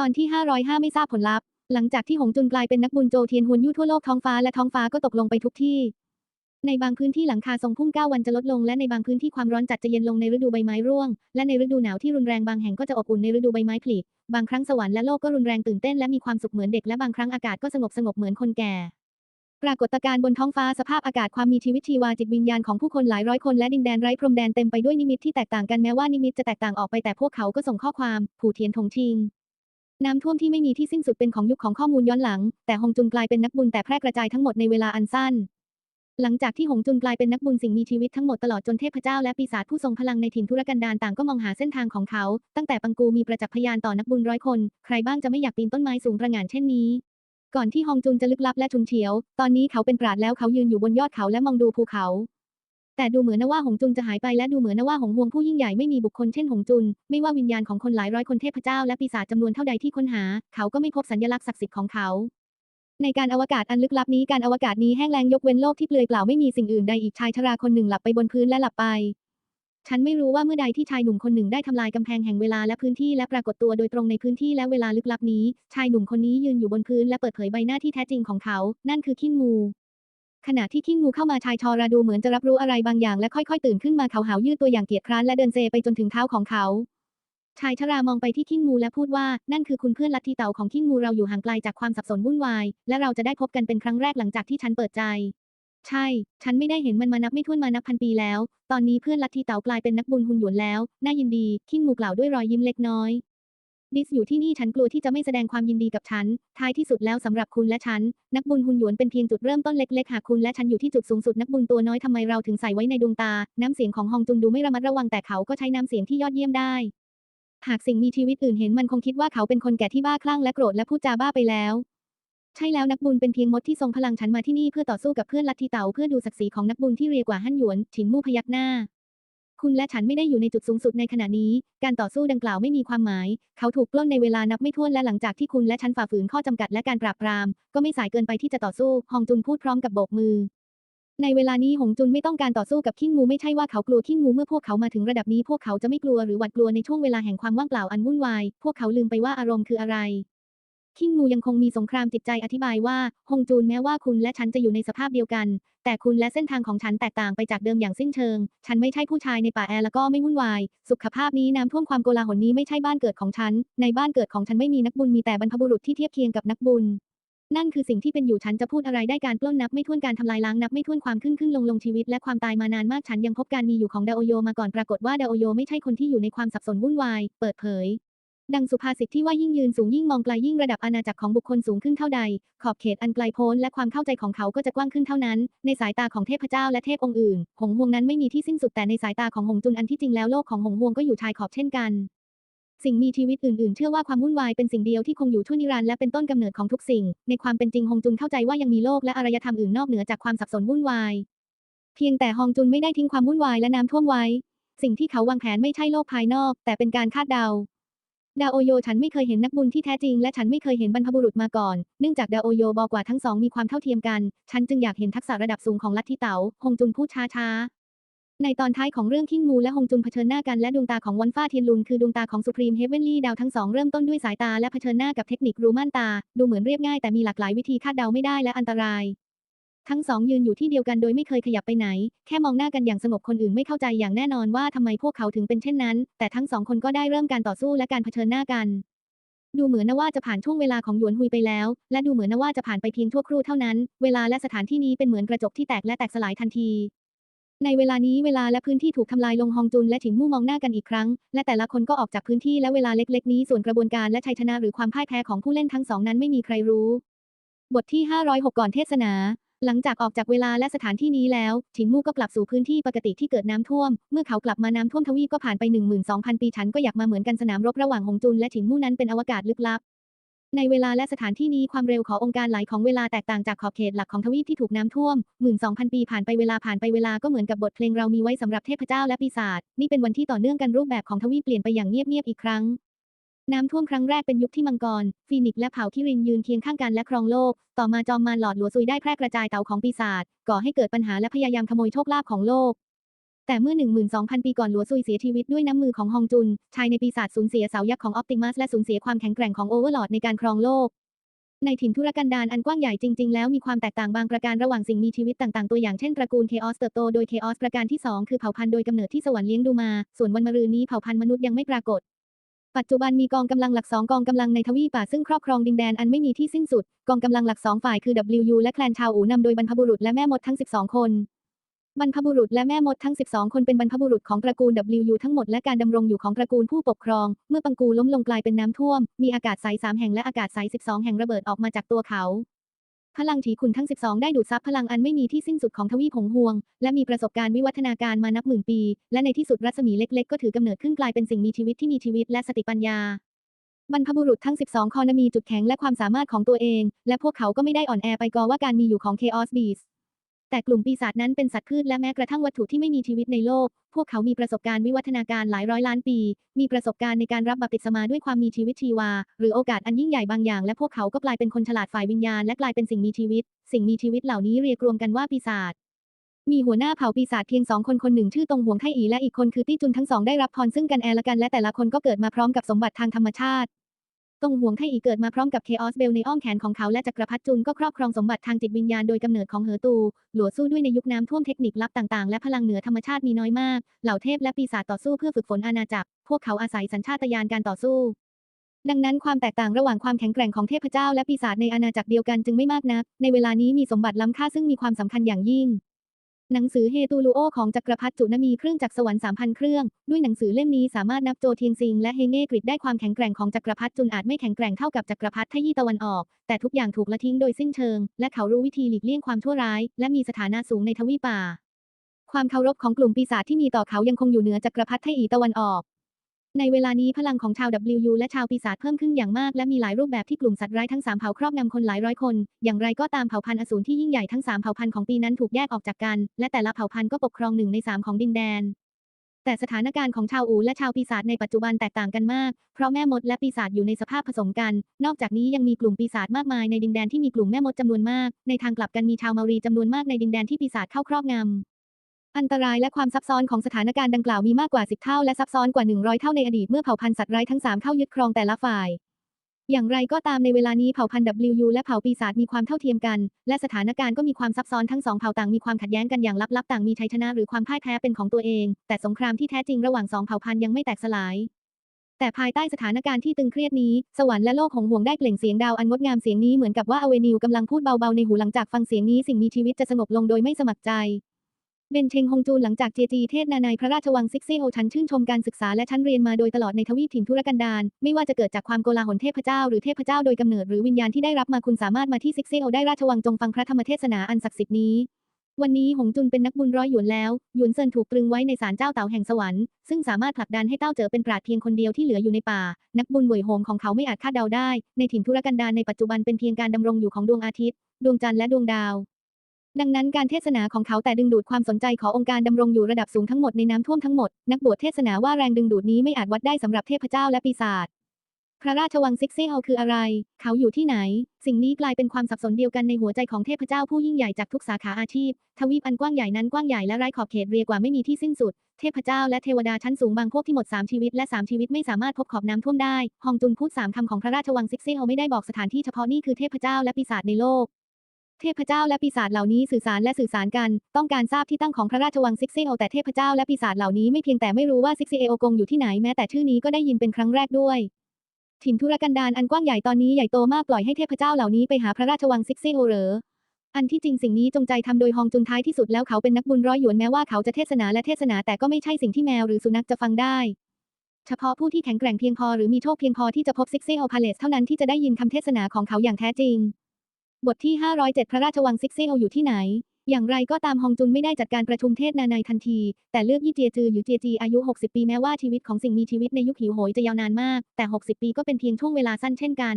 ตอนที่ 505 ไม่ทราบผลลัพธ์ หลังจากที่หงจุนกลายเป็นนักบุญโจเทียนฮวนยู่ทั่วโลกท้องฟ้าและท้องฟ้าก็ตกลงไปทุกที่ ในบางพื้นที่หลังคาทรงพุ่ง 9 วันจะลดลง และในบางพื้นที่ความร้อนจัดจะเย็นลงในฤดูใบไม้ร่วง และในฤดูหนาวที่รุนแรงบางแห่งก็จะอบอุ่นในฤดูใบไม้ผลิบางครั้งสวรรค์และโลกก็รุนแรงตื่นเต้นและมีความสุขเหมือนเด็กและบางครั้งอากาศก็สงบสงบเหมือนคนแก่ปรากฏการณ์บนท้องฟ้าสภาพอากาศความมีชีวิตชีวาจิตวิญญาณของผู้คนหลายร้อยคนและดินแดนไร้พรมแดนเต็มไปด้วยนิมิตที่แตกต่างกันแม้ว่านิมิตจะแตกต่างออกไปแต่พวกเขาก็ส่งข้อความ ผู่เทียนถงชิง น้ำท่วมที่ไม่มีที่สิ้นสุดเป็นของยุคของข้อมูลย้อนหลัง แต่ฮงจุนกลายเป็นนักบุญแต่แพร่กระจายทั้งหมดในเวลาอันสั้น หลังจากที่หงจุนกลายเป็นนักบุญสิ่งมีชีวิตทั้งหมดตลอดจนเทพเจ้าและปีศาจผู้ทรงพลังในถิ่นทุรกันดารต่างก็มองหาเส้นทางของเขา ตั้งแต่ปังกูมีประจักษ์พยานต่อนักบุญร้อยคน ใครบ้างจะไม่อยากปีนต้นไม้สูงประหง่านเช่นนี้ ก่อนที่ฮองจุนจะลึกลับและชุนเฉียว ตอนนี้เขาเป็นปราดแล้วเขายืนอยู่บนยอดเขาและมองดูภูเขา แต่ดูเหมือนนว่าหงจุนจะหายไปและดูเหมือนนว่าหงฮวงผู้ยิ่งใหญ่ไม่มีบุคคลเช่นหงจุน ไม่ว่าวิญญาณของคนหลายร้อยคนเทพเจ้าและปีศาจจำนวนเท่าใดที่ค้นหา เขาก็ไม่พบสัญลักษณ์ศักดิ์สิทธิ์ของเขา ในการอวกาศอันลึกลับนี้การอวกาศนี้แห้งแล้งยกเว้นโลกที่เปลือยเปล่าไม่มีสิ่งอื่นใดอีกชายชราคนหนึ่งหลับไปบนพื้นและหลับไป ฉันไม่รู้ว่าเมื่อใดที่ชายหนุ่มคนหนึ่งได้ทำลายกำแพงแห่งเวลาและพื้นที่และปรากฏตัวโดยตรงในพื้นที่และเวลาลึกลับนี้ ชายหนุ่มคนนี้ยืนอยู่บนพื้นและเปิดเผยใบหน้าที่แท้จริงของเขา นั่นคือขิ้นงู ขณะที่ขิ้นงูเข้ามาชายชอราดูเหมือนจะรับรู้อะไรบางอย่างและค่อยๆ ตื่นขึ้นมาเขาหาวยืดตัวอย่างเกียจคร้านและเดินเซไปจนถึงเท้าของเขา ชายชรามองไปที่ขิ้นงูและพูดว่านั่นคือคุณเพื่อนลัทธิเต่าของขิ้นงูเราอยู่ห่างไกลจากความสับสนวุ่นวาย และเราจะได้พบกันเป็นครั้งแรกหลังจากที่ฉันเปิดใจ ใช่ ฉันไม่ได้เห็นมันมานับไม่ถ้วนมานับพันปีแล้ว ตอนนี้เพื่อนลัทธิเต่ากลายเป็นนักบุญหุ่นหยวนแล้ว น่ายินดีขิ้นงูกล่าวด้วยรอยยิ้มเล็กน้อย ดิสอยู่ที่นี่ฉันกลัวที่จะไม่แสดงความยินดีกับฉัน ท้ายที่สุดแล้วสำหรับคุณและฉัน นักบุญหุนหยวนเป็นเพียงจุดเริ่มต้นเล็กๆ หากคุณและฉันอยู่ที่จุดสูงสุดนักบุญตัวน้อยทำไมเราถึงใส่ไว้ในดวงตา น้ำเสียงของฮองจุนดูไม่ระมัดระวังแต่เขาก็ใช้น้ำเสียงที่ยอดเยี่ยมได้ หากสิ่งมีชีวิตอื่นเห็นมันคงคิดว่าเขาเป็นคนแก่ที่บ้าคลั่งและโกรธและพูดจาบ้าไปแล้ว ใช่แล้วนักบุญเป็นเพียงมดที่ทรงพลังฉันมาที่นี่เพื่อต่อสู้กับเพื่อนลัทธิเต่าเพื่อดูศักดิ์ศรีของนักบุญที่เรียกว่าฮั่นหยวนฉินมู่พยักหน้า คุณและฉันไม่ได้อยู่ในจุดสูงสุดในขณะนี้ การต่อสู้ดังกล่าวไม่มีความหมาย เขาถูกปล้นในเวลานับไม่ถ้วนและหลังจากที่คุณและฉันฝ่าฝืนข้อจำกัดและการปราบปราม ก็ไม่สายเกินไปที่จะต่อสู้ ฮองจุนพูดพร้อมกับโบกมือ ในเวลานี้หงจุนไม่ต้องการต่อสู้กับขิ้นงูไม่ใช่ว่าเขากลัวขิ้นงูเมื่อพวกเขามาถึงระดับนี้พวกเขาจะไม่กลัวหรือหวาดกลัวในช่วงเวลาแห่งความว่างเปล่าอันวุ่นวาย พวกเขาลืมไปว่าอารมณ์คืออะไร ขิ้นงูยังคงมีสงครามจิตใจอธิบายว่าฮงจูนแม้ว่าคุณและฉันจะอยู่ในสภาพเดียวกัน แต่คุณและเส้นทางของฉันแตกต่างไปจากเดิมอย่างสิ้นเชิง ฉันไม่ใช่ผู้ชายในป่าแอร์แล้วก็ไม่วุ่นวาย สุขภาพนี้น้ำท่วมความโกลาหลนี้ไม่ใช่บ้านเกิดของฉัน ในบ้านเกิดของฉันไม่มีนักบุญมีแต่บรรพบุรุษที่เทียบเคียงกับนักบุญนั่นคือสิ่งที่เป็นอยู่ฉันจะพูดอะไรได้การปล้นนับไม่ถ้วนการทำลายล้างนับไม่ถ้วนความขึ้นขึ้นลงลงชีวิตและความตายมานานมากฉันยังพบการมีอยู่ของดาโอโยมาก่อนปรากฏว่าดาโอโยไม่ใช่คนที่อยู่ในความสับสนวุ่นวาย เปิดเผย ดังสุภาษิตที่ว่ายิ่งยืนสูงยิ่งมองไกลยิ่งระดับอาณาจักรของบุคคลสูงขึ้นเท่าใด ขอบเขตอันไกลโพ้นและความเข้าใจของเขาก็จะกว้างขึ้นเท่านั้น ในสายตาของเทพเจ้าและเทพองค์อื่น หงฮวงนั้นไม่มีที่สิ้นสุดแต่ในสายตาของหงจุนอันที่จริงแล้วโลกของหงฮวงก็อยู่ชายขอบเช่นกัน สิ่งมีชีวิตอื่นๆ เชื่อว่าความวุ่นวายเป็นสิ่งเดียวที่คงอยู่ชั่วนิรันดร์และเป็นต้นกำเนิดของทุกสิ่ง ในความเป็นจริงฮงจุนเข้าใจว่ายังมีโลกและอารยธรรมอื่นนอกเหนือจากความสับสนวุ่นวาย เพียงแต่ฮองจุนไม่ได้ทิ้งความวุ่นวายและน้ำท่วมไว้ สิ่งที่เขาวางแผนไม่ใช่โลกภายนอก แต่เป็นการคาดเดา ดาโอโยฉันไม่เคยเห็นนักบุญที่แท้จริงและฉันไม่เคยเห็นบรรพบุรุษมาก่อน เนื่องจากดาโอโยบอกว่าทั้งสองมีความเท่าเทียมกัน ฉันจึงอยากเห็นทักษะระดับสูงของลัทธิเต๋าฮงจุนพูดช้าๆ ในตอนท้ายของเรื่องขิ้นงูและฮงจุนเผชิญหน้ากันและดวงตาของวันฟ้าเทียนลุนคือดวงตาของสุพรีมเฮเวนลี่ดาวทั้งสองเริ่มต้นด้วยสายตาและเผชิญหน้ากับเทคนิครูม่านตา ดูเหมือนเรียบง่ายแต่มีหลากหลายวิธีคาดเดาไม่ได้และอันตราย ทั้งสองยืนอยู่ที่เดียวกันโดยไม่เคยขยับไปไหน แค่มองหน้ากันอย่างสงบคนอื่นไม่เข้าใจอย่างแน่นอนว่าทำไมพวกเขาถึงเป็นเช่นนั้น แต่ทั้งสองคนก็ได้เริ่มการต่อสู้และการเผชิญหน้ากัน ดูเหมือนนะว่าจะผ่านช่วงเวลาของหยวนฮุยไปแล้ว และดูเหมือนนะว่าจะผ่านไปเพียงชั่วครู่เท่านั้น เวลาและสถานที่นี้เป็นเหมือนกระจกที่แตกและแตกสลายทันที ในเวลานี้เวลาและพื้นที่ถูกทำลายลงฮองจุนและถิงมู่มองหน้ากันอีกครั้ง และแต่ละคนก็ออกจากพื้นที่และเวลาเล็ก ๆ นี้ส่วนกระบวนการและชัยชนะหรือความพ่ายแพ้ของผู้เล่นทั้งสองนั้นไม่มีใครรู้ บทที่ 506 ก่อนเทศนา หลังจากออกจากเวลาและสถานที่นี้แล้วถิงมู่ก็กลับสู่พื้นที่ปกติที่เกิดน้ำท่วม เมื่อเขากลับมาน้ำท่วมทวีปก็ผ่านไป 12,000 ปีฉันก็อยากมาเหมือนกันสนามรบระหว่างหงจุนและถิงมู่นั้นเป็นอวกาศลึกลับ ในเวลาและสถานที่นี้ความเร็วขององค์การไหลของเวลาแตกต่างจากขอบเขตหลักของทวีปที่ถูกน้ำท่วม 12,000 ปีผ่านไปเวลาผ่านไปเวลาก็เหมือนกับบทเพลงเรามีไว้สำหรับเทพเจ้าและปีศาจนี่เป็นวันที่ต่อเนื่องกันรูปแบบของทวีปเปลี่ยนไปอย่างเงียบๆอีกครั้ง น้ำท่วมครั้งแรกเป็นยุคที่มังกร ฟีนิกซ์และเผ่าคิรินยืนเคียงข้างกันและครองโลก ต่อมาจอมมารหลอดหลัวซุยได้แพร่กระจายเต่าของปีศาจ ก่อให้เกิดปัญหาและพยายามขโมยโชคลาภของโลก แต่เมื่อ 12,000 ปีก่อนหลัวซุยเสียชีวิตด้วยน้ำมือของฮองจุน ชายในปีศาจสูญเสียเสายักษ์ของออปติมัสและสูญเสียความแข็งแกร่งของโอเวอร์ลอดในการครองโลก ในถิ่นทุรกันดารอันกว้างใหญ่จริง ๆ แล้วมีความแตกต่างบางประการระหว่างสิ่งมีชีวิตต่างๆ ตัวอย่างเช่นตระกูลเคออสเติบโตโดยเคออสประการที่ 2 คือเผ่าพันธุ์โดยกำเนิดที่สวรรค์เลี้ยงดูมา ส่วนวันมะรืนนี้เผ่าพันธุ์มนุษย์ยังไม่ปรากฏ ปัจจุบันมีกองกำลังหลักสองกองกำลังในทวีปป่าซึ่งครอบครองดินแดนอันไม่มีที่สิ้นสุด กองกำลังหลักสองฝ่ายคือ WU และแคลนชาวอูนำโดยบรรพบุรุษและแม่มดทั้ง 12 คนบรรพบุรุษและแม่มดทั้ง 12 คนเป็นบรรพบุรุษของตระกูล WU ทั้งหมดและการดำรงอยู่ของตระกูลผู้ปกครอง เมื่อปังกูล้มลงกลายเป็นน้ำท่วม มีอากาศใส3แห่งและอากาศใส 12 แห่งระเบิดออกมาจากตัวเขา พลังถีขุนทั้ง 12 ได้ดูดซับพลังอันไม่มีที่สิ้นสุดของทวีปหงหวง และมีประสบการณ์วิวัฒนาการมานับหมื่นปี และในที่สุดรัศมีเล็ก ๆ ก็ถือกำเนิดขึ้นกลายเป็นสิ่งมีชีวิตที่มีชีวิตและสติปัญญา บรรพบุรุษทั้ง 12 คอนมีจุดแข็งและความสามารถของตัวเอง และพวกเขาก็ไม่ได้อ่อนแอไปกอว่าการมีอยู่ของ Chaos Beast แต่กลุ่มปีศาจนั้นเป็นสัตว์พืชและแม้กระทั่งวัตถุที่ไม่มีชีวิตในโลก พวกเขามีประสบการณ์วิวัฒนาการหลายร้อยล้านปี มีประสบการณ์ในการรับบัพติศมาด้วยความมีชีวิตชีวา หรือโอกาสอันยิ่งใหญ่บางอย่าง และพวกเขาก็กลายเป็นคนฉลาดฝ่ายวิญญาณและกลายเป็นสิ่งมีชีวิต สิ่งมีชีวิตเหล่านี้เรียกรวมกันว่าปีศาจมีหัวหน้าเผ่าปีศาจเพียงสองคนคนหนึ่งชื่อตงหวงไทอีและอีกคนคือตี้จุนทั้งสองได้รับพรซึ่งกันแอละกันและแต่ละคนก็เกิดมาพร้อมกับสมบัติทางธรรมชาติ ตงห่วงไทอีเกิดมาพร้อมกับเคออสเบลในอ้อมแขนของเขาและจักรพรรดิจุนก็ครอบครองสมบัติทางจิตวิญญาณโดยกำเนิดของเหอตู หลัวสู้ด้วยในยุคน้ำท่วมเทคนิคลับต่างๆ และพลังเหนือธรรมชาติมีน้อยมาก เหล่าเทพและปีศาจต่อสู้เพื่อฝึกฝนอาณาจักร พวกเขาอาศัยสัญชาตญาณการต่อสู้ ดังนั้นความแตกต่างระหว่างความแข็งแกร่งของเทพเจ้าและปีศาจในอาณาจักรเดียวกันจึงไม่มากนัก ในเวลานี้มีสมบัติล้ำค่าซึ่งมีความสำคัญอย่างยิ่ง หนังสือเฮตูลูโอของจักรพรรดิจุนมีเครื่องจักรสวรรค์3,000 เครื่อง ด้วยหนังสือเล่มนี้สามารถนับโจเทียงซิงและเฮเง่กริดได้ความแข็งแกร่งของจักรพรรดิจุนอาจไม่แข็งแกร่งเท่ากับจักรพรรดิทยี่ตะวันออก แต่ทุกอย่างถูกละทิ้งโดยสิ้นเชิง และเขารู้วิธีหลีกเลี่ยงความชั่วร้าย และมีสถานะสูงในทวีปป่า ความเคารพของกลุ่มปีศาจที่มีต่อเขายังคงอยู่เหนือจักรพรรดิไทอีตะวันออก ในเวลานี้พลังของชาว WU และชาวปีศาจเพิ่มขึ้นอย่างมากและมีหลายรูปแบบที่กลุ่มสัตว์ร้ายทั้ง 3 เผ่าครอบงำคนหลายร้อยคน อย่างไรก็ตามเผ่าพันธุ์อสูรที่ยิ่งใหญ่ทั้ง 3 เผ่าพันธุ์ของปีนั้นถูกแยกออกจากกัน และแต่ละเผ่าพันธุ์ก็ปกครองหนึ่งใน 3 ของดินแดน แต่สถานการณ์ของชาวอูและชาวปีศาจในปัจจุบันแตกต่างกันมาก เพราะแม่มดและปีศาจอยู่ในสภาพผสมกัน นอกจากนี้ยังมีกลุ่มปีศาจมากมายในดินแดนที่มีกลุ่มแม่มดจำนวนมาก ในทางกลับกันมีชาวมารีจำนวนมากในดินแดนที่ปีศาจเข้าครอบงำ อันตรายและความซับซ้อนของสถานการณ์ดังกล่าวมีมากกว่า 10 เท่าและซับซ้อนกว่า 100 เท่าในอดีตเมื่อเผ่าพันธุ์สัตว์ร้ายทั้ง 3เข้ายึดครองแต่ละฝ่าย อย่างไรก็ตามในเวลานี้เผ่าพันธุ์ WU และเผ่าปีศาจมีความเท่าเทียมกัน และสถานการณ์ก็มีความซับซ้อนทั้งสองเผ่าต่างมีความขัดแย้งกันอย่างลับๆต่างมีชัยชนะหรือความพ่ายแพ้เป็นของตัวเอง แต่สงครามที่แท้จริงระหว่างสองเผ่าพันธุ์ยังไม่แตกสลายแต่ภายใต้สถานการณ์ที่ตึงเครียดนี้ สวรรค์และโลกของห่วงได้เปล่งเสียงดาวอันงดงามเสียงนี้เหมือนกับว่าอเวนิวกำลังพูดเบาๆในหูหลังจากฟังเสียงนี้สิ่งมีชีวิตจะสงบลงโดยไม่สมัครใจ เบนเชงฮงจูนหลังจากเจจีเทศนานายพระราชวังซิกเซโอฉันชื่นชมการศึกษาและชั้นเรียนมาโดยตลอดในทวีปถิ่นทุรกันดารไม่ว่าจะเกิดจากความโกลาหลเทพเจ้าหรือเทพเจ้าโดยกำเนิดหรือวิญญาณที่ได้รับมาคุณสามารถมาที่ซิกเซโอได้ราชวังจงฟังพระธรรมเทศนาอันศักดิ์สิทธิ์นี้วันนี้หงจุนเป็นนักบุญร้อยหยวนแล้ว หยวนเซินถูกตรึงไว้ในศาลเจ้าเต่าแห่งสวรรค์ ซึ่งสามารถผลักดันให้เต้าเจ๋อเป็นปราดเพียงคนเดียวที่เหลืออยู่ในป่า นักบุญเหวยโหงของเขาไม่อาจคาดเดาได้ ในถิ่นทุรกันดารในปัจจุบันเป็นเพียงการดำรงอยู่ของดวงอาทิตย์ ดวงจันทร์และดวงดาว ดังนั้นการเทศนาของเขาแต่ดึงดูดความสนใจขององค์การดำรงอยู่ระดับสูงทั้งหมดในน้ำท่วมทั้งหมด นักบวชเทศนาว่าแรงดึงดูดนี้ไม่อาจวัดได้สำหรับเทพเจ้าและปีศาจพระราชวังซิกเซลคืออะไร เขาอยู่ที่ไหน สิ่งนี้กลายเป็นความสับสนเดียวกันในหัวใจของเทพเจ้าผู้ยิ่งใหญ่จากทุกสาขาอาชีพ ทวีปอันกว้างใหญ่นั้นกว้างใหญ่และไร้ขอบเขตเรียกว่าไม่มีที่สิ้นสุด เทพเจ้าและเทวดาชั้นสูงบางพวกที่หมด 3 ชีวิตและ 3 ชีวิตไม่สามารถพบขอบน้ำท่วมได้ ฮองจุนพูดสามคำของพระราชวังซิกเซลไม่ได้บอกสถานที่เฉพาะนี่คือเทพเจ้าและปีศาจในโลก เทพเจ้าและปีศาจเหล่านี้สื่อสารและสื่อสารกัน ต้องการทราบที่ตั้งของพระราชวังซิกเซโอแต่เทพเจ้าและปีศาจเหล่านี้ไม่เพียงแต่ไม่รู้ว่าซิกเซโอกงอยู่ที่ไหนแม้แต่ชื่อนี้ก็ได้ยินเป็นครั้งแรกด้วย ถิ่นทุรกันดารอันกว้างใหญ่ตอนนี้ใหญ่โตมากปล่อยให้เทพเจ้าเหล่านี้ไปหาพระราชวังซิกเซโอเหรออันที่จริงสิ่งนี้จงใจทำโดยฮองจุนท้ายที่สุดแล้วเขาเป็นนักบุญร้อยหยวนแม้ว่าเขาจะเทศนาและเทศนาแต่ก็ไม่ใช่สิ่งที่แมวหรือสุนัขจะฟังได้ เฉพาะผู้ที่แข็งแกร่งเพียงพอหรือมีโชคเพียงพอที่จะพบซิกเซโอพาเลสเท่านั้นที่จะได้ยินคำเทศนาของเขาอย่างแท้จริง บทที่ 507 พระราชวังซิกเซโออยู่ที่ไหน อย่างไรก็ตามฮองจุนไม่ได้จัดการประชุมเทศนาในทันที แต่เลือกยี่เจียจือหรือเจียจีอายุ 60 ปีแม้ว่าชีวิตของสิ่งมีชีวิตในยุคหิวโหยจะยาวนานมาก แต่ 60 ปีก็เป็นเพียงช่วงเวลาสั้นเช่นกัน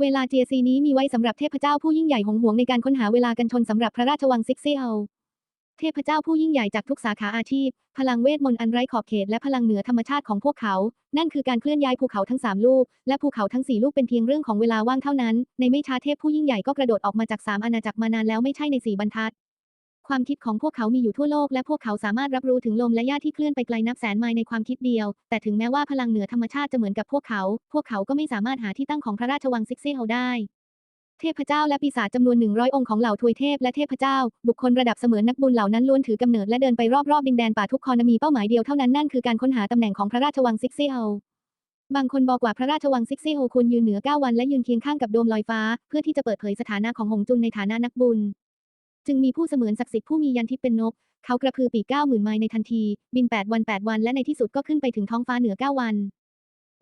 เวลาเจียซีนี้มีไว้สำหรับเทพเจ้าผู้ยิ่งใหญ่หงหวงในการค้นหาเวลากันชนสำหรับพระราชวังซิกเซโอ เทพเจ้าผู้ยิ่งใหญ่จากทุกสาขาอาชีพ พลังเวทมนต์อันไร้ขอบเขตและพลังเหนือธรรมชาติของพวกเขา นั่นคือการเคลื่อนย้ายภูเขาทั้ง 3 ลูก และภูเขาทั้ง 4 ลูกเป็นเพียงเรื่องของเวลาว่างเท่านั้น ในไม่ช้าเทพผู้ยิ่งใหญ่ก็กระโดดออกมาจาก 3 อาณาจักรมานานแล้วไม่ใช่ใน 4 บรรทัด ความคิดของพวกเขามีอยู่ทั่วโลกและพวกเขาสามารถรับรู้ถึงลมและหญ้าที่เคลื่อนไปไกลนับแสนไมล์ในความคิดเดียว แต่ถึงแม้ว่าพลังเหนือธรรมชาติจะเหมือนกับพวกเขา พวกเขาก็ไม่สามารถหาที่ตั้งของพระราชวังซิกเซลได้ เทพเจ้าและปีศาจจำนวน 100 องค์ของเหล่าทวยเทพและเทพเจ้า บุคคลระดับเสมือนนักบุญเหล่านั้นล้วนถือกำเนิดและเดินไปรอบๆดินแดนป่าทุกคอนมีเป้าหมายเดียวเท่านั้นนั่นคือการค้นหาตำแหน่งของพระราชวังซิกเซลบางคนบอกว่าพระราชวังซิกเซโฮควรยืนเหนือ 9 วันและยืนเคียงข้างกับโดมลอยฟ้า เพื่อที่จะเปิดเผยสถานะของหงจุนในฐานะนักบุญ จึงมีผู้เสมือนศักดิ์สิทธิ์ผู้มียันทิพย์เป็นนก เขากระพือปีก9 0,000ไมล์ในทันที บิน 8 วัน 8 วันและในที่สุดก็ขึ้นไปถึงท้องฟ้าเหนือ 9 วัน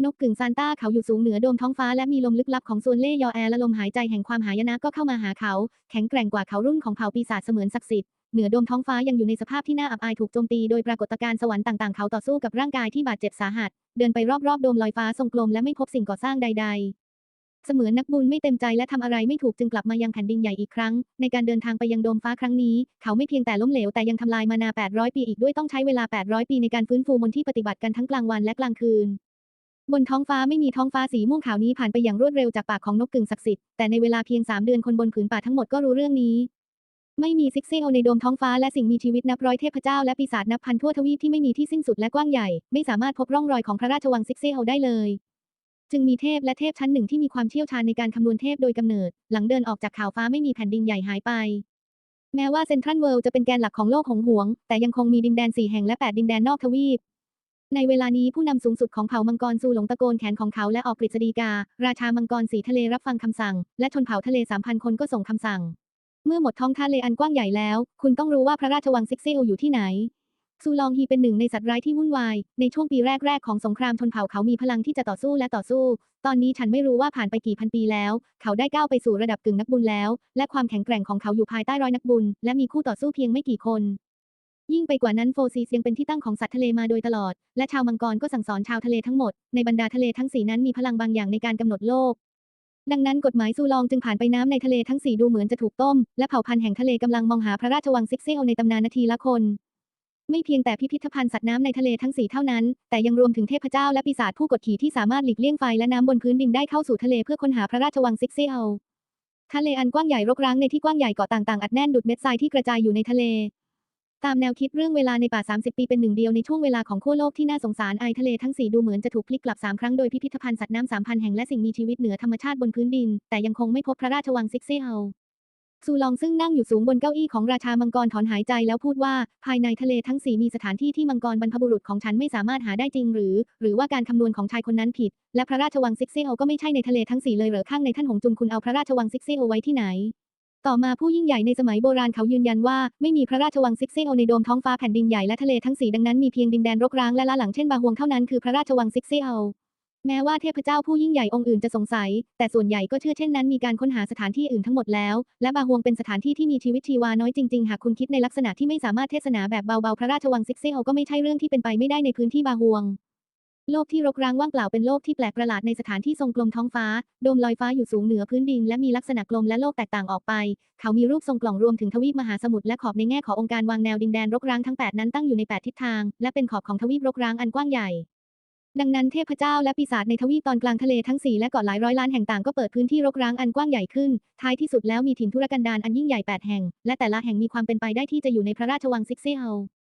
นกกึ่งซานต้าเขาอยู่สูงเหนือโดมท้องฟ้าและมีลมลึกลับของโซนเล่ยอแอและลมหายใจแห่งความหายนะก็เข้ามาหาเขา แข็งแกร่งกว่าเขารุ่นของเผ่าปีศาจเสมือนศักดิ์สิทธิ์เหนือโดมท้องฟ้ายังอยู่ในสภาพที่น่าอับอายถูกโจมตีโดยปรากฏการณ์สวรรค์ต่างๆ เขาต่อสู้กับร่างกายที่บาดเจ็บสาหัส เดินไปรอบๆโดมลอยฟ้าทรงกลมและไม่พบสิ่งก่อสร้างใด ๆเสมือนนักบุญไม่เต็มใจและทำอะไรไม่ถูกจึงกลับมายังแผ่นดินใหญ่อีกครั้ง ในการเดินทางไปยังโดมฟ้าครั้งนี้ เขาไม่เพียงแต่ล้มเหลวแต่ยังทำลายมานา 800 ปีอีกด้วยต้องใช้เวลา 800 ปีในการฟื้นฟูมนที่ปฏิบัติกันทั้งกลางวันและกลางคืน บนท้องฟ้าไม่มีท้องฟ้าสีม่วงขาวนี้ผ่านไปอย่างรวดเร็วจากปากของนกกึ่งศักดิ์สิทธิ์แต่ในเวลาเพียง3เดือนคนบนผืนป่าทั้งหมดก็รู้เรื่องนี้ ไม่มีซิกเซลในโดมท้องฟ้าและสิ่งมีชีวิตนับร้อยเทพเจ้าและปีศาจนับพันทั่วทวีปที่ไม่มีที่สิ้นสุดและกว้างใหญ่ ไม่สามารถพบร่องรอยของพระราชวังซิกเซลได้เลย จึงมีเทพและเทพชั้นหนึ่งที่มีความเชี่ยวชาญในการคำนวณเทพโดยกำเนิด หลังเดินออกจากข่าวฟ้าไม่มีแผ่นดินใหญ่หายไปแม้ว่าเซ็นทรัลเวิลด์จะเป็นแกนหลักของโลกหงหวง แต่ยังคงมีดินแดนสีแห่งและแปดดินแดนนอกทวีป ในเวลานี้ผู้นำสูงสุดของเผ่ามังกรซูหลงตะโกนแขนของเขาและออกกฤษฎีกา ราชามังกรสีทะเลรับฟังคำสั่ง และชนเผ่าทะเลสามพันคนก็ส่งคำสั่ง เมื่อหมดท้องทะเลอันกว้างใหญ่แล้ว คุณต้องรู้ว่าพระราชวังซิกเซลอยู่ที่ไหน ซูลองฮีเป็นหนึ่งในสัตว์ร้ายที่วุ่นวาย ในช่วงปีแรก ๆ ของสงครามชนเผ่าเขามีพลังที่จะต่อสู้และต่อสู้ ตอนนี้ฉันไม่รู้ว่าผ่านไปกี่พันปีแล้ว เขาได้ก้าวไปสู่ระดับกึ่งนักบุญแล้ว และความแข็งแกร่งของเขาอยู่ภายใต้ร้อยนักบุญ และมีคู่ต่อสู้เพียงไม่กี่คน ยิ่งไปกว่านั้นโฟซีสยังเป็นที่ตั้งของสัตว์ทะเลมาโดยตลอด และชาวมังกรก็สั่งสอนชาวทะเลทั้งหมด ในบรรดาทะเลทั้งสีนั้นมีพลังบางอย่างในการกำหนดโลก ดังนั้นกฎหมายซูลองจึงผ่านไปน้ำในทะเลทั้งสี่ดูเหมือนจะถูกต้ม และเผ่าพันธุ์แห่งทะเลกำลังมองหาพระราชวังซิกเซลในตำนานนาทีละคน ไม่เพียงแต่พิพิธภัณฑ์สัตว์น้ำในทะเลทั้งสี่เท่านั้น แต่ยังรวมถึงเทพเจ้าและปีศาจผู้กดขี่ที่สามารถหลีกเลี่ยงไฟและน้ำบนพื้นดินได้เข้าสู่ทะเลเพื่อค้นหาพระราชวังซิกเซลทะเลอันกว้างใหญ่รกร้างในที่กว้างใหญ่เกาะต่างๆอัดแน่นดุดเม็ดทรายที่กระจายอยู่ในทะเล ตามแนวคิดเรื่องเวลาในป่า 30 ปีเป็นหนึ่งเดียวในช่วงเวลาของขั้วโลกที่น่าสงสารไอทะเลทั้งสี่ดูเหมือนจะถูกพลิกกลับ 3 ครั้งโดยพิพิธภัณฑ์สัตว์น้ำ3,000แห่งและสิ่งมีชีวิตเหนือธรรมชาติบนพื้นดิน แต่ยังคงไม่พบพระราชวังซิกเซลซูลองซึ่งนั่งอยู่สูงบนเก้าอี้ของราชามังกรถอนหายใจแล้วพูดว่า ภายในทะเลทั้งสี่มีสถานที่ที่มังกรบรรพบุรุษของฉันไม่สามารถหาได้จริงหรือ หรือว่าการคำนวณของชายคนนั้นผิด และพระราชวังซิกเซลก็ไม่ใช่ในทะเลทั้งสี่เลยเหรอข้างในท่านหงจุนคุณเอาพระราชวังซิกเซลไว้ที่ไหน ต่อมาผู้ยิ่งใหญ่ในสมัยโบราณเขายืนยันว่าไม่มีพระราชวังซิกเซลในโดมท้องฟ้าแผ่นดินใหญ่และทะเลทั้งสีดังนั้นมีเพียงดินแดนรกร้างและล้าหลังเช่นบาฮวงเท่านั้นคือพระราชวังซิกเซลแม้ว่าเทพเจ้าผู้ยิ่งใหญ่องค์อื่นจะสงสัย แต่ส่วนใหญ่ก็เชื่อเช่นนั้นมีการค้นหาสถานที่อื่นทั้งหมดแล้ว และบาฮวงเป็นสถานที่ที่มีชีวิตชีวาน้อยจริงๆ หากคุณคิดในลักษณะที่ไม่สามารถเทศนาแบบเบาๆ พระราชวังซิกเซลก็ไม่ใช่เรื่องที่เป็นไปไม่ได้ในพื้นที่บาฮวง โลกที่รกร้างว่างเปล่าเป็นโลกที่แปลกประหลาดในสถานที่ทรงกลมท้องฟ้า โดมลอยฟ้าอยู่สูงเหนือพื้นดิน และมีลักษณะกลมและโลกแตกต่างออกไป เขามีรูปทรงกล่องรวมถึงทวีปมหาสมุทรและขอบในแง่ขององค์การวางแนวดินแดนรกร้างทั้ง 8 นั้นตั้งอยู่ใน 8 ทิศทาง และเป็นขอบของทวีปรกร้างอันกว้างใหญ่ ดังนั้นเทพเจ้าและปีศาจในทวีปตอนกลางทะเลทั้งสี่และเกาะหลายร้อยล้านแห่งต่างก็เปิดพื้นที่รกร้างอันกว้างใหญ่ขึ้น ท้ายที่สุดแล้วมีถิ่นทุรกันดารอันยิ่งใหญ่ 8 แห่ง และแต่ละแห่งมีความเป็นไปได้ที่จะอยู่ในพระราชวังซิกเซล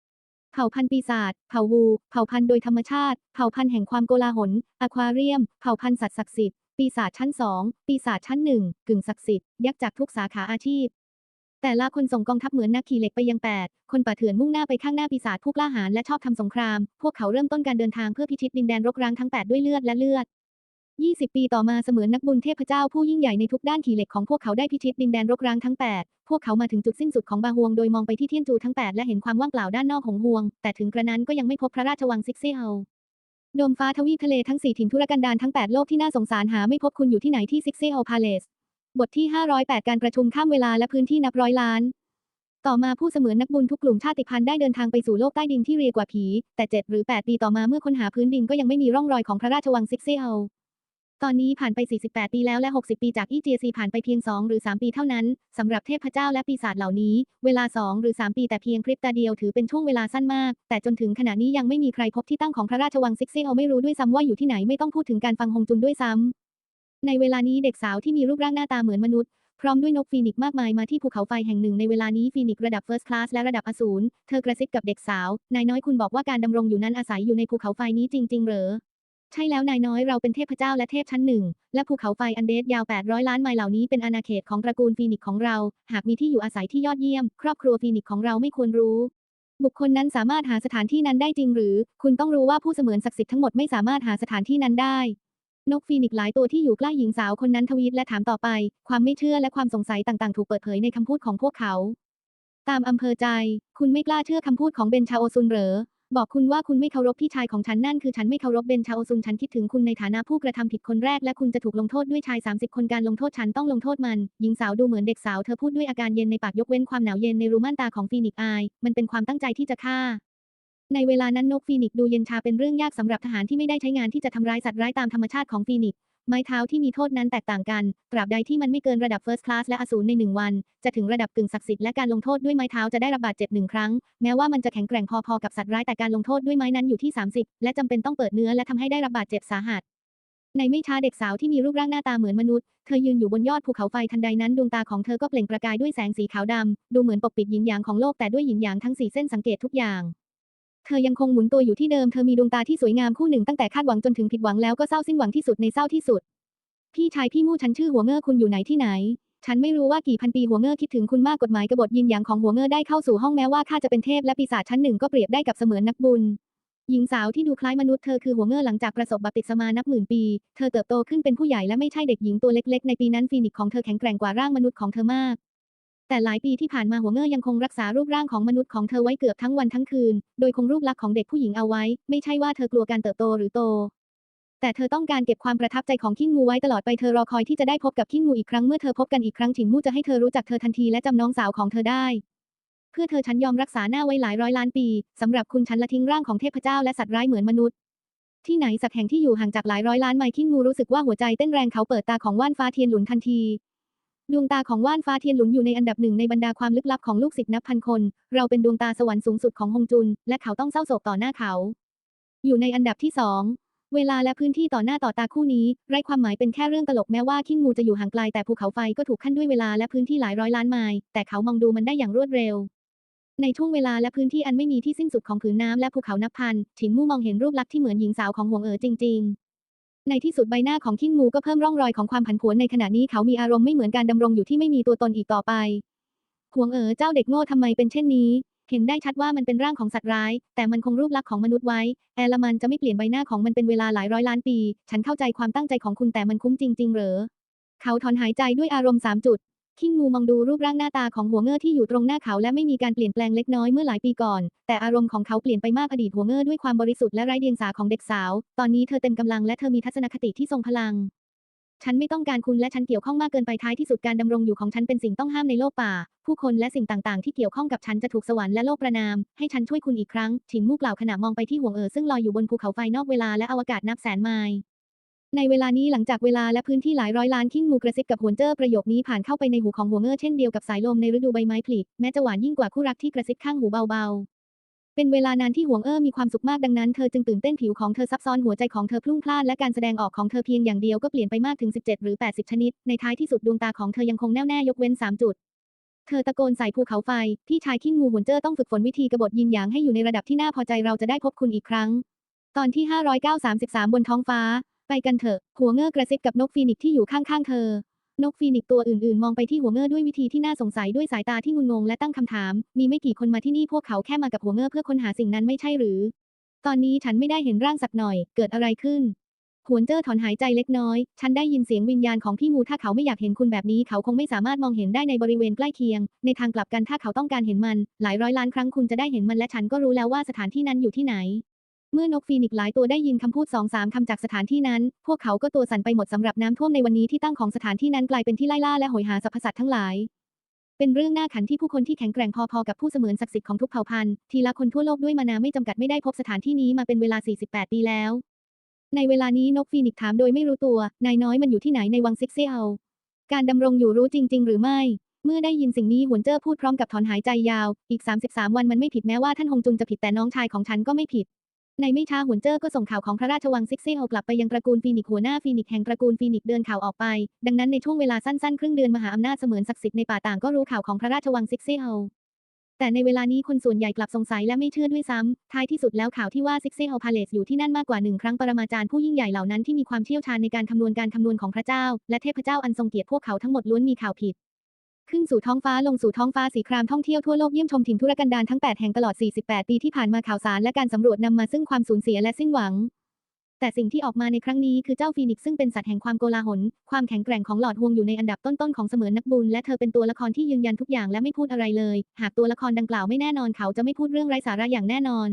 เผ่าพันธุ์ปีศาจ เผ่าวู เผ่าพันธุ์โดยธรรมชาติ เผ่าพันธุ์แห่งความโกลาหล อควาเรียม เผ่าพันธุ์สัตว์ศักดิ์สิทธิ์ ปีศาจชั้นสอง ปีศาจชั้นหนึ่ง กึ่งศักดิ์สิทธิ์ ยักษ์จากทุกสาขาอาชีพ แต่ละคนส่งกองทัพเหมือนนักขี่เหล็กไปยังแปดคนป่าเถื่อนมุ่งหน้าไปข้างหน้าปีศาจผู้กล้าหาญและชอบทำสงคราม พวกเขาเริ่มต้นการเดินทางเพื่อพิชิตดินแดนรกร้างทั้ง 8 ด้วยเลือดและเลือด 20 ปีต่อมาเสมือนนักบุญเทพเจ้าผู้ยิ่งใหญ่ในทุกด้านขี่เหล็กของพวกเขาได้พิชิตดินแดนรกร้างทั้ง 8 พวกเขามาถึงจุดสิ้นสุดของบาฮวงโดยมองไปที่เทียนจูทั้ง 8 และเห็นความว่างเปล่าด้านนอกของฮวง แต่ถึงกระนั้นก็ยังไม่พบพระราชวังซิกเซลโดมฟ้าทวีปทะเลทั้ง 4 ถิ่นทุรกันดารทั้ง 8 โลกที่น่าสงสารหาไม่พบคุณอยู่ที่ไหนที่ซิกเซลพาเลส บทที่ 508 การประชุมข้ามเวลาและพื้นที่นับร้อยล้านต่อมาผู้เสมือนนักบุญทุกกลุ่มชาติพันธุ์ได้เดินทางไปสู่โลกใต้ดินที่เรียกว่าผี แต่ 7 หรือ 8 ปีต่อมาเมื่อค้นหาพื้นดินก็ยังไม่มีร่องรอยของพระราชวังซิกเซล ตอนนี้ผ่านไป 48 ปีแล้วและ 60 ปีจากอีเจซีผ่านไปเพียง 2 หรือ 3 ปีเท่านั้น สำหรับเทพเจ้าและปีศาจเหล่านี้ เวลา 2 หรือ 3 ปีแต่เพียงพริบตาเดียวถือเป็นช่วงเวลาสั้นมาก แต่จนถึงขณะนี้ยังไม่มีใครพบที่ตั้งของพระราชวังซิกเซลไม่รู้ด้วยซ้ำว่าอยู่ที่ไหนไม่ต้องพูดถึงการฟังฮงจุนด้วยซ้ำ ในเวลานี้เด็กสาวที่มีรูปร่างหน้าตาเหมือนมนุษย์พร้อมด้วยนกฟีนิกซ์มากมายมาที่ภูเขาไฟแห่งหนึ่งในเวลานี้ฟีนิกซ์ระดับเฟิร์สคลาสและระดับอสูรเธอกระซิบกับเด็กสาว นายน้อยคุณบอกว่าการดำรงอยู่นั้นอาศัยอยู่ในภูเขาไฟนี้จริง ๆ เหรอ ใช่แล้วนายน้อยเราเป็นเทพเจ้าและเทพชั้นหนึ่ง และภูเขาไฟอันเดสยาว 800 ล้านไมล์เหล่านี้เป็นอาณาเขตของตระกูลฟีนิกซ์ของเรา หากมีที่อยู่อาศัยที่ยอดเยี่ยม ครอบครัวฟีนิกซ์ของเราไม่ควรรู้ บุคคลนั้นสามารถหาสถานที่นั้นได้จริงหรือ คุณต้องรู้ว่าผู้เสมือนศักดิ์สิทธิ์ทั้งหมดไม่สามารถหาสถานที่นั้นได้ นกฟีนิกซ์หลายตัวที่อยู่ใกล้หญิงสาวคนนั้นทวีตและถามต่อไป ความไม่เชื่อและความสงสัยต่างๆ ถูกเปิดเผยในคำพูดของพวกเขา ตามอำเภอใจ คุณไม่กล้าเชื่อคำพูดของเบนชาโอซุนเหรอ บอกคุณว่าคุณไม่เคารพพี่ชายของฉันนั่นคือฉันไม่เคารพเบนชาโอซุนฉันคิดถึงคุณในฐานะผู้กระทำผิดคนแรกและคุณจะถูกลงโทษด้วยชาย 30 คนการลงโทษฉันต้องลงโทษมัน หญิงสาวดูเหมือนเด็กสาวเธอพูดด้วยอาการเย็นในปากยกเว้นความหนาวเย็นในรูม่านตาของฟีนิกซ์อาย มันเป็นความตั้งใจที่จะฆ่าในเวลานั้นนกฟีนิกซ์ดูเย็นชาเป็นเรื่องยากสำหรับทหารที่ไม่ได้ใช้งานที่จะทำร้ายสัตว์ร้ายตามธรรมชาติของฟีนิกซ์ ไม้เท้าที่มีโทษนั้นแตกต่างกัน ตราบใดที่มันไม่เกินระดับ First Class และอสูรในหนึ่งวัน จะถึงระดับกึ่งศักดิ์สิทธิ์และการลงโทษด้วยไม้เท้าจะได้รับบาดเจ็บหนึ่งครั้ง แม้ว่ามันจะแข็งแกร่งพอๆกับสัตว์ร้ายแต่การลงโทษด้วยไม้นั้นอยู่ที่ 30 และจำเป็นต้องเปิดเนื้อและทำให้ได้รับบาดเจ็บสาหัสในไม่ช้าเด็กสาวที่มีรูปร่างหน้าตาเหมือนมนุษย์ เธอยืนอยู่บนยอดภูเขาไฟทันใดนั้นดวงตาของเธอก็เปล่งประกายด้วยแสงสีขาวดำ ดูเหมือนปกปิดหยินหยางของโลกแต่ด้วยหยินหยางทั้งสี่เส้นสังเกตทุกอย่าง เธอยังคงหมุนตัวอยู่ที่เดิมเธอมีดวงตาที่สวยงามคู่หนึ่งตั้งแต่คาดหวังจนถึงผิดหวังแล้วก็เศร้าสิ้นหวังที่สุดในเศร้าที่สุด พี่ชายพี่มู่ฉันชื่อหัวเง่อคุณอยู่ไหนที่ไหน ฉันไม่รู้ว่ากี่พันปีหัวเง่อคิดถึงคุณมากกฎหมายกบฏยินหยางของหัวเง่อได้เข้าสู่ห้องแม้ว่าข้าจะเป็นเทพและปีศาจชั้นหนึ่งก็เปรียบได้กับเสมือนนักบุญหญิงสาวที่ดูคล้ายมนุษย์เธอคือหัวเง่อหลังจากประสบบัพติศมานับหมื่นปี เธอเติบโตขึ้นเป็นผู้ใหญ่และไม่ใช่เด็กหญิงตัวเล็กๆ ในปีนั้นฟีนิกซ์ของเธอแข็งแกร่งกว่าร่างมนุษย์ของเธอมาก แต่หลายปีที่ผ่านมาหัวเง่อยังคงรักษารูปร่างของมนุษย์ของเธอไว้เกือบทั้งวันทั้งคืน โดยคงรูปลักษณ์ของเด็กผู้หญิงเอาไว้ ไม่ใช่ว่าเธอกลัวการเติบโตหรือโต แต่เธอต้องการเก็บความประทับใจของขิ้งงูไว้ตลอดไปเธอรอคอยที่จะได้พบกับขิ้งงูอีกครั้งเมื่อเธอพบกันอีกครั้งฉินมู่จะให้เธอรู้จักเธอทันทีและจำน้องสาวของเธอได้ เพื่อเธอฉันยอมรักษาหน้าไว้หลายร้อยล้านปีสำหรับคุณฉันละทิ้งร่างของเทพเจ้าและสัตว์ร้ายเหมือนมนุษย์ที่ไหนสัตว์แห่งที่อยู่ห่างจากหลายร้อยล้านไมล์ขิ้งงูรู้สึกว่าหัวใจเต้นแรงเขาเปิดตาของว่านฟ้าเทียนหลุนทันที ดวงตาของว่านฟ้าเทียนหลุนอยู่ในอันดับหนึ่งในบรรดาความลึกลับของลูกศิษย์นับพันคน เราเป็นดวงตาสวรรค์สูงสุดของฮงจุน และเขาต้องเศร้าโศกต่อหน้าเขา อยู่ในอันดับที่สองเวลาและพื้นที่ต่อหน้าต่อตาคู่นี้ ไร้ความหมายเป็นแค่เรื่องตลกแม้ว่าขิ้งงูจะอยู่ห่างไกลแต่ภูเขาไฟก็ถูกขั้นด้วยเวลาและพื้นที่หลายร้อยล้านไมล์แต่เขามองดูมันได้อย่างรวดเร็ว ในช่วงเวลาและพื้นที่อันไม่มีที่สิ้นสุดของผืนน้ำและภูเขานับพันฉินมู่มองเห็นรูปลักษณ์ที่เหมือนหญิงสาวของหวงเอ๋อจริง ๆ ในที่สุดใบหน้าของคิงงูก็เพิ่มร่องรอยของความผันผวนในขณะนี้เขามีอารมณ์ไม่เหมือนการดำรงอยู่ที่ไม่มีตัวตนอีกต่อไปหวงเอ๋อเจ้าเด็กโง่ทำไมเป็นเช่นนี้ เห็นได้ชัดว่ามันเป็นร่างของสัตว์ร้าย แต่มันคงรูปลักษณ์ของมนุษย์ไว้ แอลมันจะไม่เปลี่ยนใบหน้าของมันเป็นเวลาหลายร้อยล้านปี ฉันเข้าใจความตั้งใจของคุณแต่มันคุ้มจริง ๆ เหรอ เขาถอนหายใจด้วยอารมณ์สามจุด คิงงูมองดูรูปร่างหน้าตาของหัวเง่อที่อยู่ตรงหน้าเขาและไม่มีการเปลี่ยนแปลงเล็กน้อยเมื่อหลายปีก่อน แต่อารมณ์ของเขาเปลี่ยนไปมากอดีตหัวเง่อด้วยความบริสุทธิ์และไร้เดียงสาของเด็กสาว ตอนนี้เธอเต็มกำลังและเธอมีทัศนคติที่ทรงพลัง ฉันไม่ต้องการคุณและฉันเกี่ยวข้องมากเกินไปท้ายที่สุดการดำรงอยู่ของฉันเป็นสิ่งต้องห้ามในโลกป่า ผู้คนและสิ่งต่างๆ ที่เกี่ยวข้องกับฉันจะถูกสวรรค์และโลกประนาม ให้ฉันช่วยคุณอีกครั้งฉินมู่กล่าวขณะมองไปที่ห่วงเอ๋อซึ่งลอยอยู่บนภูเขาไฟนอกเวลาและอวกาศนับแสนไมล์ ในเวลานี้หลังจากเวลาและพื้นที่หลายร้อยล้านขิงมูกระซิบกับหวนเจอประโยคนี้ผ่านเข้าไปในหูของหัวเงอเช่นเดียวกับสายลมในฤดูใบไม้ผลิแม้จะหวานยิ่งกว่าคู่รักที่กระซิบข้างหูเบาๆ เป็นเวลานานที่หวงเอ้อมีความสุขมากดังนั้นเธอจึงตื่นเต้นผิวของเธอซับซ้อนหัวใจของเธอพลุ่งพล่านและการแสดงออกของเธอเพียงอย่างเดียวก็เปลี่ยนไปมากถึง 17 หรือ 80 ชนิด ในท้ายที่สุดดวงตาของเธอยังคงแน่วแน่ยกเว้น 3 จุดเธอตะโกนใส่ภูเขาไฟ พี่ชายขิ้งงูหวนเจอต้องฝึกฝนวิธีกบฏยินหยางให้อยู่ในระดับที่น่าพอใจเราจะได้พบคุณอีกครั้ง ตอนที่ 593บนท้องฟ้า ไปกันเถอะ หัวเงอกระซิบกับนกฟีนิกซ์ที่อยู่ข้างๆเธอ นกฟีนิกตัวอื่นๆ มองไปที่หัวเงอด้วยวิธีที่น่าสงสัยด้วยสายตาที่งุนงงและตั้งคำถาม มีไม่กี่คนมาที่นี่พวกเขาแค่มากับหัวเงอเพื่อค้นหาสิ่งนั้นไม่ใช่หรือ ตอนนี้ฉันไม่ได้เห็นร่างสักหน่อย เกิดอะไรขึ้นหวนเจอถอนหายใจเล็กน้อย ฉันได้ยินเสียงวิญญาณของพี่มูถ้าเขาไม่อยากเห็นคุณแบบนี้ เขาคงไม่สามารถมองเห็นได้ในบริเวณใกล้เคียง ในทางกลับกันถ้าเขาต้องการเห็นมัน หลายร้อยล้านครั้งคุณจะได้เห็นมันและฉันก็รู้แล้วว่าสถานที่นั้นอยู่ที่ไหน เมื่อนกฟีนิกซ์หลายตัวได้ยินคำพูดสองสามคำจากสถานที่นั้น พวกเขาก็ตัวสั่นไปหมดสำหรับน้ำท่วมในวันนี้ที่ตั้งของสถานที่นั้นกลายเป็นที่ไล่ล่าและโหยหาสรรพสัตว์ทั้งหลาย เป็นเรื่องน่าขันที่ผู้คนที่แข็งแกร่งพอๆกับผู้เสมือนศักดิ์สิทธิ์ของทุกเผ่าพันธุ์ทีละคนทั่วโลกด้วยมานาไม่จำกัดไม่ได้พบสถานที่นี้มาเป็นเวลา 48 ปีแล้ว ในเวลานี้นกฟีนิกซ์ถามโดยไม่รู้ตัวนายน้อยมันอยู่ที่ไหนในวังซิกเซียวการดำรงอยู่รู้จริง ๆ หรือไม่เมื่อได้ยินสิ่งนี้หวนเจ้อพูดพร้อมกับถอนหายใจยาว อีก 33 วันมันไม่ผิดแม้ว่าท่านฮงจุนจะผิดแต่น้องชายของฉันก็ไม่ผิด ในไม่ช้าหวนเจ้อก็ส่งข่าวของพระราชวังซิกเซี่ยวกลับไปยังตระกูลฟีนิกหัวหน้าฟีนิกแห่งตระกูลฟีนิกเดินข่าวออกไป ดังนั้นในช่วงเวลาสั้นๆ ครึ่งเดือนมหาอำนาจเสมือนศักดิ์สิทธิ์ในป่าต่างก็รู้ข่าวของพระราชวังซิกเซี่ยวแต่ในเวลานี้คนส่วนใหญ่กลับสงสัยและไม่เชื่อด้วยซ้ำ ท้ายที่สุดแล้วข่าวที่ว่าซิกเซี่ยวพาเลสอยู่ที่นั่นมากกว่าหนึ่งครั้งปรมาจารย์ผู้ยิ่งใหญ่เหล่านั้นที่มีความเชี่ยวชาญในการคำนวณการคำนวณของพระเจ้า และเทพเจ้าอันทรงเกียรติพวกเขาทั้งหมดล้วนมีข่าวผิด ขึ้นสู่ท้องฟ้าลงสู่ท้องฟ้าสีครามท่องเที่ยวทั่วโลกเยี่ยมชมถิ่นทุรกันดารทั้ง 8 แห่งตลอด 48 ปีที่ผ่านมาข่าวสารและการสำรวจนำมาซึ่งความสูญเสียและสิ้นหวัง แต่สิ่งที่ออกมาในครั้งนี้คือเจ้าฟีนิกซ์ซึ่งเป็นสัตว์แห่งความโกลาหล ความแข็งแกร่งของหลอดฮวงอยู่ในอันดับต้นๆของเสมือนนักบุญและเธอเป็นตัวละครที่ยืนยันทุกอย่างและไม่พูดอะไรเลย หากตัวละครดังกล่าวไม่แน่นอนเขาจะไม่พูดเรื่องไร้สาระอย่างแน่นอน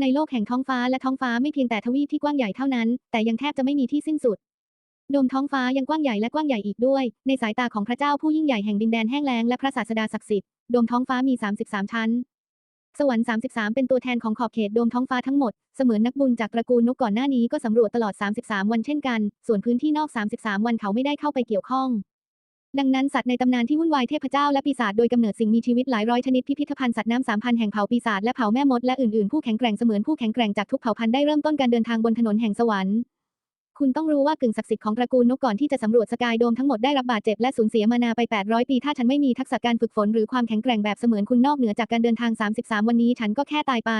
ในโลกแห่งท้องฟ้าและท้องฟ้าไม่เพียงแต่ทวีปที่กว้างใหญ่เท่านั้น แต่ยังแทบจะไม่มีที่สิ้นสุด ดมท้องฟ้ายังกว้างใหญ่และกว้างใหญ่อีกด้วย ในสายตาของพระเจ้าผู้ยิ่งใหญ่แห่งดินแดนแห้งแล้งและพระศาสดาศักดิ์สิทธิ์โดมท้องฟ้ามี 33 ชั้น สวรรค์33 เป็นตัวแทนของขอบเขตโดมท้องฟ้าทั้งหมด เสมือนนักบุญจากตระกูลนกก่อนหน้านี้ก็สำรวจตลอด 33 วันเช่นกัน ส่วนพื้นที่นอก 33 วันเขาไม่ได้เข้าไปเกี่ยวข้อง ดังนั้นสัตว์ในตำนานที่วุ่นวายเทพเจ้าและปีศาจโดยกำเนิดสิ่งมีชีวิตหลายร้อยชนิดพิพิธภัณฑ์สัตว์น้ำสามพันแห่งเผ่าปีศาจและเผ่าแม่มดและอื่นๆผู้แข็งแกร่งเสมือนผู้แข็งแกร่งจากทุกเผ่าพันธุ์ได้เริ่มต้นการเดินทางบนถนนแห่งสวรรค์ คุณต้องรู้ว่ากึ่งศักดิ์สิทธิ์ของตระกูลนกก่อนที่จะสำรวจสกายโดมทั้งหมดได้รับบาดเจ็บและสูญเสียมานาไป 800 ปี ถ้าฉันไม่มีทักษะการฝึกฝนหรือความแข็งแกร่งแบบเสมือนคุณนอกเหนือจากการเดินทาง 33 วันนี้ฉันก็แค่ตายไป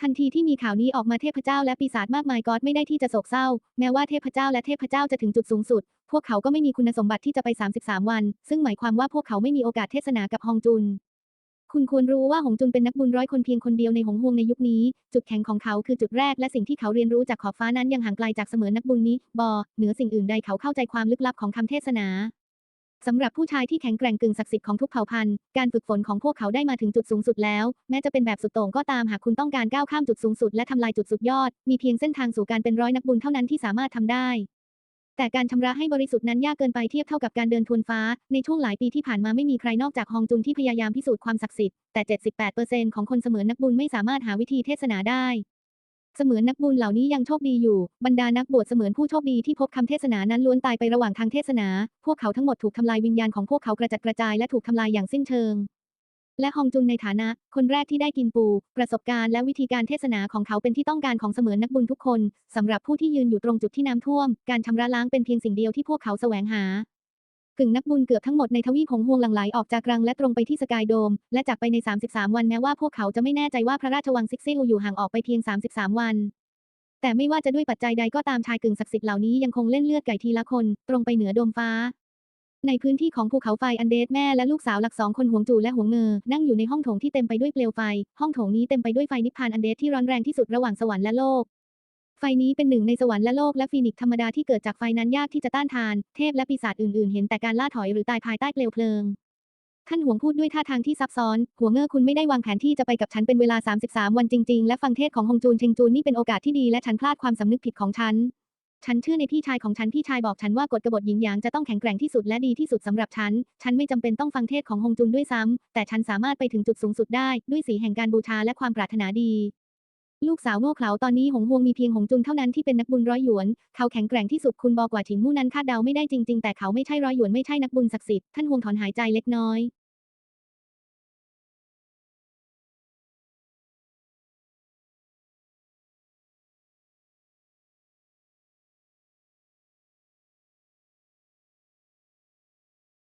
ทันทีที่มีข่าวนี้ออกมาเทพเจ้าและปีศาจมากมายก็ไม่ได้ที่จะโศกเศร้า แม้ว่าเทพเจ้าและเทพเจ้าจะถึงจุดสูงสุด พวกเขาก็ไม่มีคุณสมบัติที่จะไป 33 วัน ซึ่งหมายความว่าพวกเขาไม่มีโอกาสเทศนากับฮองจุน คุณควรรู้ว่าหงจุนเป็นนักบุญร้อยคนเพียงคนเดียวในหงฮวงในยุคนี้ จุดแข็งของเขาคือจุดแรกและสิ่งที่เขาเรียนรู้จากขอบฟ้านั้นยังห่างไกลจากเสมือนนักบุญนี้ บอ เหนือสิ่งอื่นใดเขาเข้าใจความลึกลับของคำเทศนาสำหรับผู้ชายที่แข็งแกร่งกึ่งศักดิ์สิทธิ์ของทุกเผ่าพันธุ์ การฝึกฝนของพวกเขาได้มาถึงจุดสูงสุดแล้ว แม้จะเป็นแบบสุดโต่งก็ตามหากคุณต้องการก้าวข้ามจุดสูงสุดและทำลายจุดสุดยอด มีเพียงเส้นทางสู่การเป็นร้อยนักบุญเท่านั้นที่สามารถทำได้ แต่การชำระให้บริสุทธิ์นั้นยากเกินไปเทียบเท่ากับการเดินทวนฟ้า ในช่วงหลายปีที่ผ่านมาไม่มีใครนอกจากฮองจุนที่พยายามพิสูจน์ความศักดิ์สิทธิ์ แต่ 78%ของคนเสมือนนักบุญไม่สามารถหาวิธีเทศนาได้ เสมือนนักบุญเหล่านี้ยังโชคดีอยู่ บรรดานักบวชเสมือนผู้โชคดีที่พบคำเทศนานั้นล้วนตายไประหว่างทางเทศนา พวกเขาทั้งหมดถูกทำลายวิญญาณของพวกเขากระจัดกระจายและถูกทำลายอย่างสิ้นเชิง และฮองจุนในฐานะ คนแรกที่ได้กินปู ประสบการณ์และวิธีการเทศนาของเขาเป็นที่ต้องการของเสมือนนักบุญทุกคนสำหรับผู้ที่ยืนอยู่ตรงจุดที่น้ำท่วม การชำระล้างเป็นเพียงสิ่งเดียวที่พวกเขาแสวงหากึ่งนักบุญเกือบทั้งหมดในทวีปหงฮวงหลั่งไหลออกจากรังและตรงไปที่สกายโดม และจากไปใน 33 วันแม้ว่าพวกเขาจะไม่แน่ใจว่าพระราชวังซิกซิลอยู่ห่างออกไปเพียง 33 วัน แต่ไม่ว่าจะด้วยปัจจัยใดก็ตามชายกึ่งศักดิ์สิทธิ์เหล่านี้ยังคงเล่นเลือดไก่ทีละคน ตรงไปเหนือโดมฟ้า ในพื้นที่ของภูเขาไฟอันเดสแม่และลูกสาวหลักสองคนหวงจูและหวงเงอ นั่งอยู่ในห้องโถงที่เต็มไปด้วยเปลวไฟ ห้องโถงนี้เต็มไปด้วยไฟนิพพานอันเดสที่ร้อนแรงที่สุดระหว่างสวรรค์และโลก ไฟนี้เป็นหนึ่งในสวรรค์และโลกและฟีนิกธรรมดาที่เกิดจากไฟนั้นยากที่จะต้านทาน เทพและปีศาจอื่นๆ เห็นแต่การล่าถอยหรือตายภายใต้เปลวเพลิงท่านหวงพูดด้วยท่าทางที่ซับซ้อน หัวเงอคุณไม่ได้วางแผนที่จะไปกับฉันเป็นเวลา 33 วันจริง ๆ และฟังเทศของฮงจูนเชงจูนนี่เป็นโอกาสที่ดีและฉันพลาดความสำนึกผิดของฉัน ฉันเชื่อในพี่ชายของฉันพี่ชายบอกฉันว่ากฎกบฏหญิงหยางจะต้องแข็งแกร่งที่สุดและดีที่สุดสำหรับฉัน ฉันไม่จำเป็นต้องฟังเทศของฮงจุนด้วยซ้ำแต่ฉันสามารถไปถึงจุดสูงสุดได้ด้วยสีแห่งการบูชาและความปรารถนาดีลูกสาวโง่เขลาตอนนี้หงฮวงมีเพียงหงจุนเท่านั้นที่เป็นนักบุญร้อยหยวน เขาแข็งแกร่งที่สุดคุณบอกว่าฉิงมู่นั้นคาดเดาไม่ได้จริง ๆ แต่เขาไม่ใช่ร้อยหยวนไม่ใช่นักบุญศักดิ์สิทธิ์ท่านฮวงถอนหายใจเล็กน้อย